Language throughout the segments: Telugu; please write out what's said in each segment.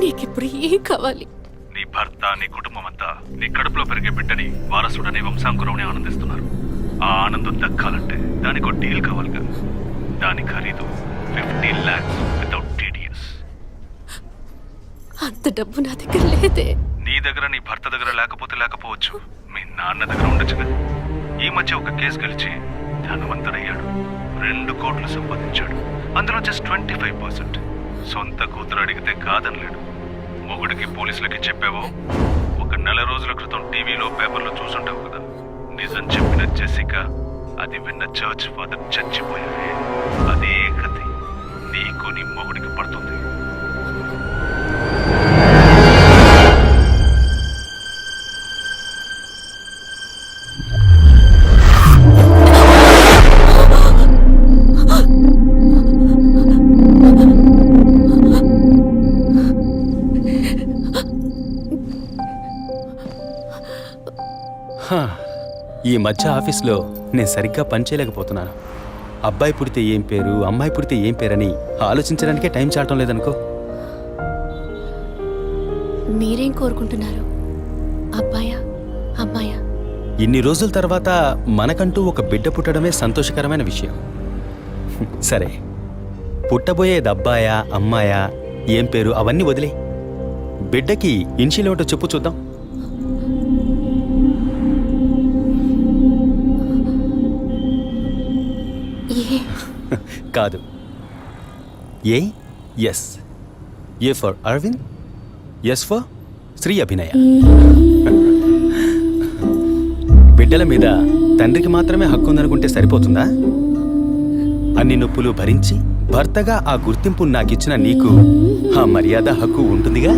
నీకిప్పుడు ఏం కావాలి. నీ భర్త నీ కుటుంబం అంతా నీ కడుపులో పెరిగే బిడ్డని వారసుడని వంశాంకురమని ఆనందిస్తున్నారు. ఆ ఆనందం దక్కాలంటే దానికి ఒక డీల్ కావాలిగా దాని ఖరీదు ఫిఫ్టీన్ ల్యాక్స్ వితౌట్ టీడీఎస్. అంత డబ్బు నా దగ్గర లేదే. నీ దగ్గర నీ భర్త దగ్గర లేకపోతే లేకపోవచ్చు. మీ నాన్న దగ్గర ఉండొచ్చుగా ఈ మధ్య ఒక కేసు గెలిచి ధనవంతుడయ్యాడు. రెండు కోట్లు సంపాదించాడు. అందులో జస్ట్ ట్వంటీ ఫైవ్ పర్సెంట్ సొంత కూతురు అడిగితే కాదనలేడు. మొగుడికి పోలీసులకి చెప్పావో? ఒక నెల రోజుల క్రితం టీవీలో పేపర్లో చూసుంటావు కదా. నిజం చెప్పిన జెసిక అది విన్న చర్చ్ ఫాదర్ చచ్చిపోయింది అదే కథ నీకు నీ మొగుడికి పడుతుంది. మధ్య ఆఫీస్లో నేను సరిగ్గా పనిచేయలేకపోతున్నాను. అబ్బాయి పుడితే ఏం పేరు అమ్మాయి పుడితే ఏం పేరని ఆలోచించడానికే టైం చాలటం లేదనుకో. మీరేం కోరుకుంటున్నారు? అబ్బాయా అమ్మాయా? ఇన్ని రోజుల తర్వాత మనకంటూ ఒక బిడ్డ పుట్టడమే సంతోషకరమైన విషయం. సరే పుట్టబోయేది అబ్బాయా అమ్మాయా ఏం పేరు అవన్నీ వదిలే. బిడ్డకి ఇన్షియల్ ఏమిటో చెప్పు చూద్దాం. కాదు. A? S. A for Aravind? S for Shri Abhinaya. బిడ్డల మీద తండ్రికి మాత్రమే హక్కు ఉందనుకుంటే సరిపోతుందా? అన్ని నొప్పులు భరించి భర్తగా ఆ గుర్తింపు నాకిచ్చిన నీకు ఆ మర్యాద హక్కు ఉంటుందిగా?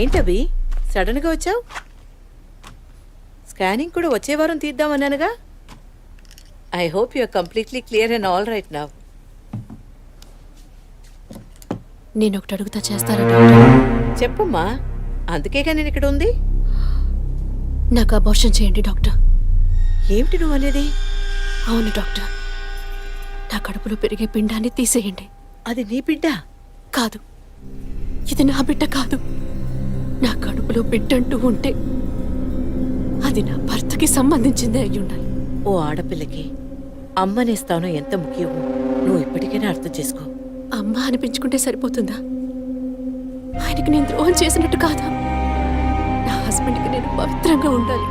ఏంటవి సడన్గా వచ్చావు? స్కానింగ్ కూడా వచ్చే వారం తీద్దామన్నానుగా? I hope you're completely clear and all right now నేను ఒకటి అడుగుతా చేస్తారా చెప్పమ్మా అందుకేగా నేను ఇక్కడ ఉంది? నాకు అబార్షన్ చేయండి డాక్టర్. ఏమిటి నువ్వు అనేది? అవును డాక్టర్. నా కడుపులో పెరిగే పిండాన్ని తీసేయండి. అది నీ బిడ్డ? కాదు. ఇది నా బిడ్డ కాదు. నా కడుపులో బిడ్డంటూ ఉంటే అది నా భర్తకి సంబంధించిందే అయి ఉండాలి ఓ ఆడపిల్లకి అమ్మనే స్థానం ఎంత ముఖ్యమో నువ్వు ఇప్పటికైనా అర్థం చేసుకో. అమ్మ అనిపించుకుంటే సరిపోతుందా? ఆయనకి నేను ద్రోహం చేసినట్టు కాదా? నా హస్బెండ్కి నేను పవిత్రంగా ఉండాలి.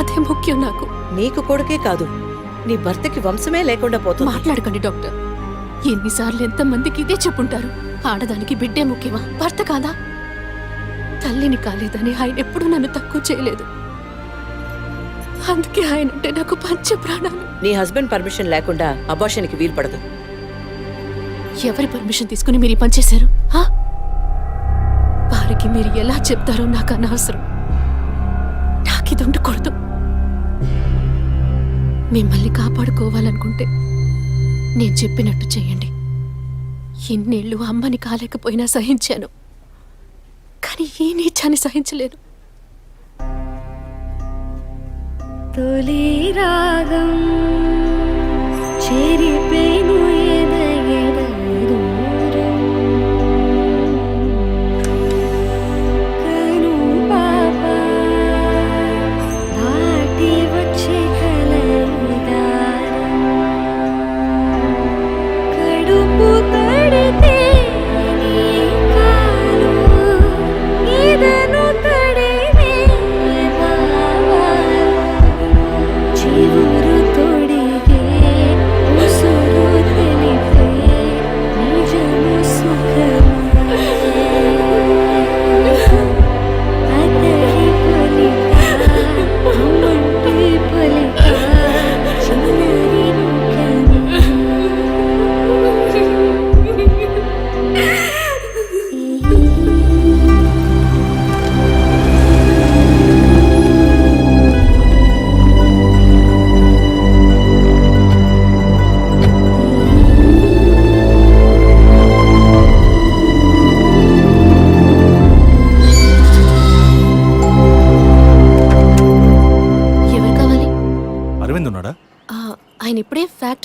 అదే ముఖ్యం నాకు. నీకు కొడుకే కాదు నీ భర్తకి వంశమే లేకుండా పోతుంది. మాట్లాడకండి డాక్టర్. ఎన్నిసార్లు ఎంతమందికి ఇదే చెప్పుంటారు? ఆడదానికి బిడ్డే ముఖ్యమా? భర్త కాదా? తల్లిని కాలేదని ఆయన ఎప్పుడూ నన్ను తక్కువ చేయలేదు. అందుకే ఆయన అంటే నాకు పంచ ప్రాణాలు. నీ హస్బెండ్ పర్మిషన్ లేకుండా అబార్షన్కి వీలు పడదు. ఎవరి పర్మిషన్ తీసుకుని మీరు ఈ పని చేశారు? ఆ? వారికి మీరు ఎలా చెప్తారో నాకు అనవసరం. నాకు ఇది ఉండకూడదు. మిమ్మల్ని కాపాడుకోవాలనుకుంటే నేను చెప్పినట్టు చెయ్యండి. ఇన్నేళ్ళు అమ్మని కాలేకపోయినా సహించాను. కానీ ఈ నీచాన్ని సహించలేను. తొలి రాగం చెరిపేను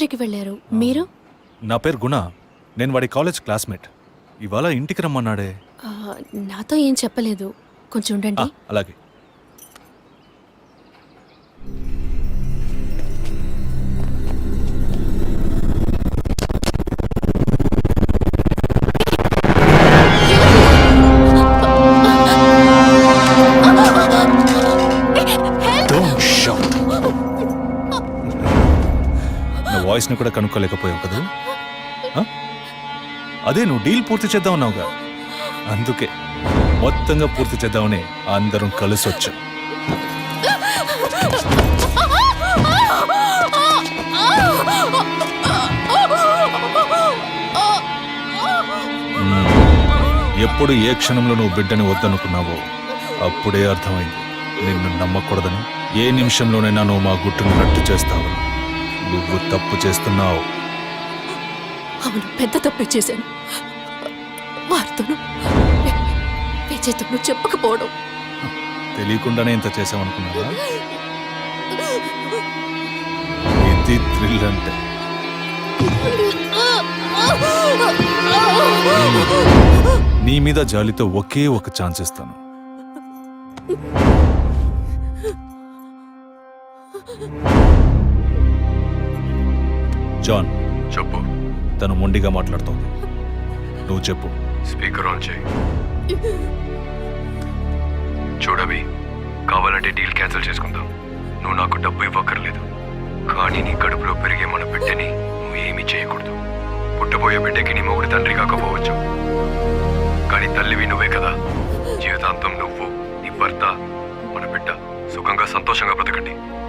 ఫ్యాక్టరీకి వెళ్ళారు. మీరు? నా పేరు గుణ. నేను వాడి కాలేజ్ క్లాస్మేట్. ఇవాళ ఇంటికి రమ్మన్నాడే. ఆ, నాతో ఏం చెప్పలేదు. కొంచెం ఉండండి. అలాగే. కూడా కనుక్కోలేకపోయావు కదా? అదే నువ్వు డీల్ పూర్తి చేద్దాం అన్నావుగా అందుకే మొత్తంగా పూర్తి చేద్దామని అందరం కలిసి వచ్చాం. ఎప్పుడు ఏ క్షణంలో నువ్వు బిడ్డని వద్దనుకున్నావో అప్పుడే అర్థమైంది. నిన్ను నమ్మకూడదని ఏ నిమిషంలోనైనా నువ్వు మా గుట్టును రట్టు చేస్తావు నువ్వు తప్పు చేస్తున్నావు. అవును పెద్ద తప్పే చేశాను. వారితోనూ విజయ్తోనూ చెప్పకపోవడం. తెలియకుండానే ఇంత చేసామనుకున్నావా ఇది థ్రిల్ అంటే. నీ మీద జాలితో ఒకే ఒక ఛాన్స్ ఇస్తాను. జాన్ చెప్పు. తను మొండిగా మాట్లాడుతోంది. నువ్వు చెప్పు. స్పీకర్ ఆన్ చేయి. చూడవి కావాలంటే డీల్ క్యాన్సిల్ చేసుకుందాం. నువ్వు నాకు డబ్బు ఇవ్వక్కర్లేదు. కానీ నీ కడుపులో పెరిగే మన బిడ్డని నువ్వు ఏమీ చేయకూడదు. పుట్టబోయే బిడ్డకి నీ మొగుడు తండ్రి కాకపోవచ్చు. కానీ తల్లివి నువ్వే కదా. జీవితాంతం నువ్వు నీ భర్త మన బిడ్డ. సుఖంగా సంతోషంగా బ్రతకండి.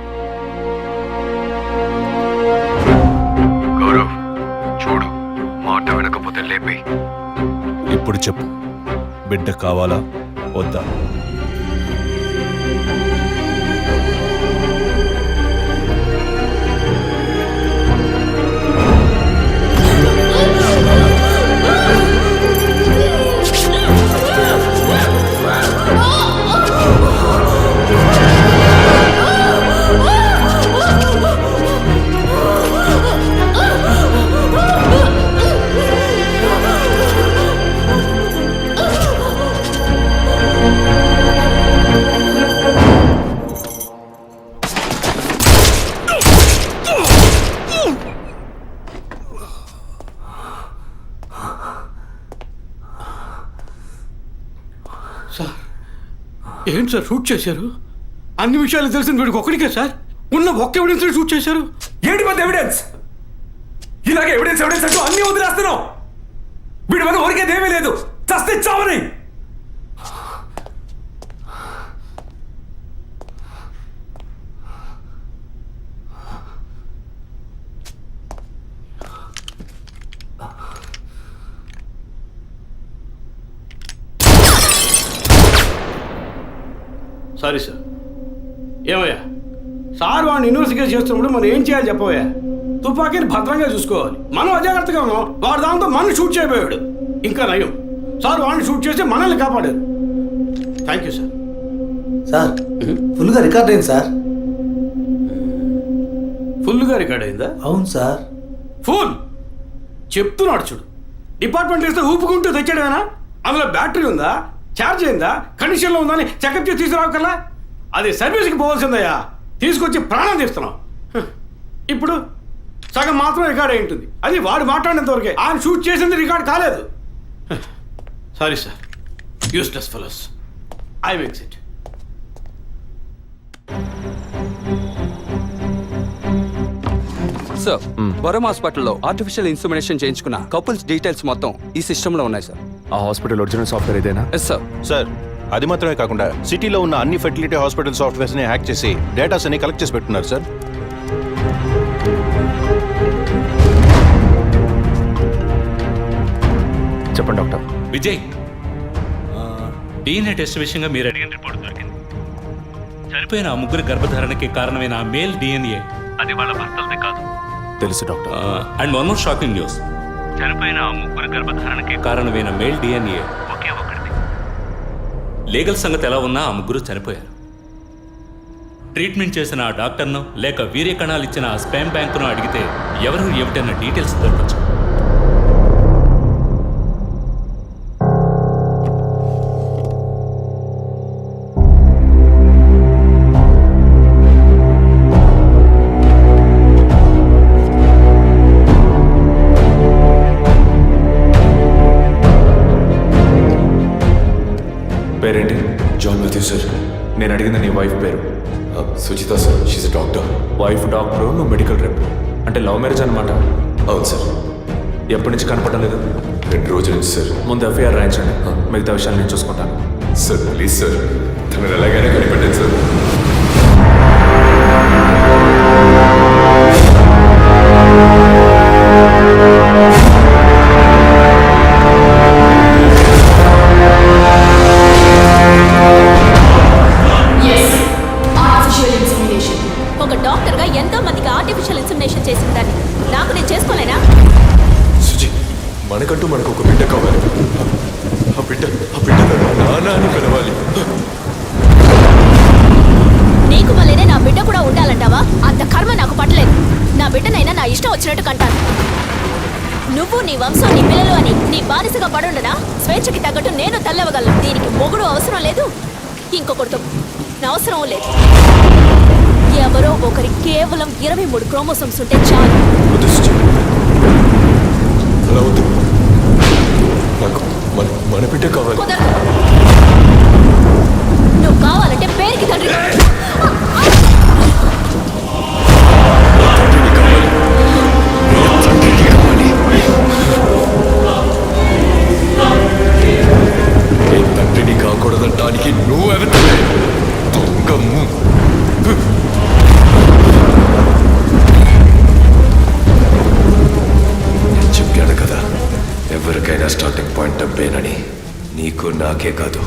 ఇప్పుడు చెప్పు. బిడ్డ కావాలా? వద్దా? ఏంటి సార్? షూట్ చేశారు? అన్ని విషయాలు తెలిసిన వీడికి ఒక్కడికే సార్? ఉన్న ఒక్క ఎవిడెన్స్ షూట్ చేశారు? ఏంటి పెద్ద ఎవిడెన్స్ ఇలాగే ఎవిడెన్స్ ఎవిడెన్స్ అంటూ అన్ని వదిలేస్తున్నావు వీడి వల్ల ఊరికేదేమీ లేదు. చస్తే చావని. Sorry sir. ఏమయ్యా? సార్ వాడిని యూనివర్సిటీ చేస్తున్నప్పుడు మనం ఏం చేయాలి చెప్పవయ్యా? తుపాకీని భద్రంగా చూసుకోవాలి. మనం అజాగ్రత్తగా ఉన్నాం. వాడు దాంతో మనం షూట్ చేయబోయాడు. ఇంకా నయం. సార్ వాడిని షూట్ చేసి మనల్ని కాపాడారు. థ్యాంక్ యూ సార్ సార్ ఫుల్గా రికార్డ్ అయింది సార్. ఫుల్గా రికార్డ్ అయిందా? అవును సార్. ఫుల్! చెప్తున్నాడు చూడు. డిపార్ట్మెంట్ ఇస్తే ఊపుకుంటూ తెచ్చాడేనా అందులో బ్యాటరీ ఉందా? ఛార్జ్ అయిందా? కండిషన్లో ఉందా అని చెకప్ చేసి తీసుకురావు అది సర్వీస్కి పోవాల్సిందయ్యా. తీసుకొచ్చి ప్రాణం తీస్తున్నాం. ఇప్పుడు సగం మాత్రం రికార్డ్ అయి ఉంటుంది. అది వాడు మాట్లాడినంత వరకే. ఆయన షూట్ చేసింది రికార్డ్ కాలేదు. Sorry sir useless fellows I makes it sir వరం హాస్పిటల్లో ఆర్టిఫిషియల్ ఇన్స్ట్రుమెంటేషన్ చేయించుకున్న కపుల్స్ డీటెయిల్స్ మొత్తం ఈ సిస్టంలో ఉన్నాయి సార్ ఆ హాస్పిటల్ ఒరిజినల్ సాఫ్ట్వేర్ ఇదేనా? ఎస్ సార్ సార్ అది మాత్రమే కాకుండా సిటీలో ఉన్న అన్ని ఫెర్టిలిటీ హాస్పిటల్ సాఫ్ట్వేర్స్ని హ్యాక్ చేసి డేటాస్ అన్ని కలెక్ట్ చేసి పెట్టున్నారు సార్. చెప్పండి డాక్టర్. విజయ్ డిఎన్ఏ టెస్ట్ విషయంగా మీరు అడిగిన రిపోర్ట్ దొరికింది. చనిపోయిన ఆ ముగ్గురు గర్భధారణకి కారణమైన ఆ మేల్ డిఎన్ఏ అది వాళ్ళ భర్తలదే కాదు. తెలుసు doctor. And one more shocking news. చనిపోయిన ఆ ముగ్గురు గర్భధారణకి కారణమైన మేల్ డిఎన్ఏ. ఒకే ఒకటిది లీగల్ సంగతి ఎలా ఉన్నా ఆ ముగ్గురు చనిపోయారు. ట్రీట్మెంట్ చేసిన ఆ డాక్టర్ను లేక వీర్య కణాలు ఇచ్చిన ఆ స్పామ్ బ్యాంకును అడిగితే ఎవరు ఏమిటన్న డీటెయిల్స్ దొరకచ్చు. పేరేంటి? జాన్ మాథ్యూ సార్. నేను అడిగింది నీ వైఫ్ పేరు. Sujitha sir. She's doctor wife doctor నువ్వు మెడికల్ రెప్. అంటే లవ్ మ్యారేజ్ అనమాట అవును సార్. ఎప్పటి నుంచి కనపడడం లేదు? రెండు రోజుల నుంచి సార్. ముందు ఎఫ్ఐఆర్ రాయించండి. మిగతా విషయాలు నేను చూసుకుంటాను. Sir please sir. తను ఎలాగైనా కనిపెట్టాను సార్. నా కంటాను. నువ్వు నీ వంశం నీ పిల్లలు అని నీ బానిసగా పడుండనా? స్వేచ్ఛకి తగ్గట్టు నేను తల్లవగలను దీనికి మొగుడు అవసరం లేదు. ఇంకొకరితో నా అవసరం లేదు. ఎవరో ఒకరి కేవలం ఇరవై మూడు క్రోమోసోమ్స్ ఉంటే చాలు. నాకే కాదు.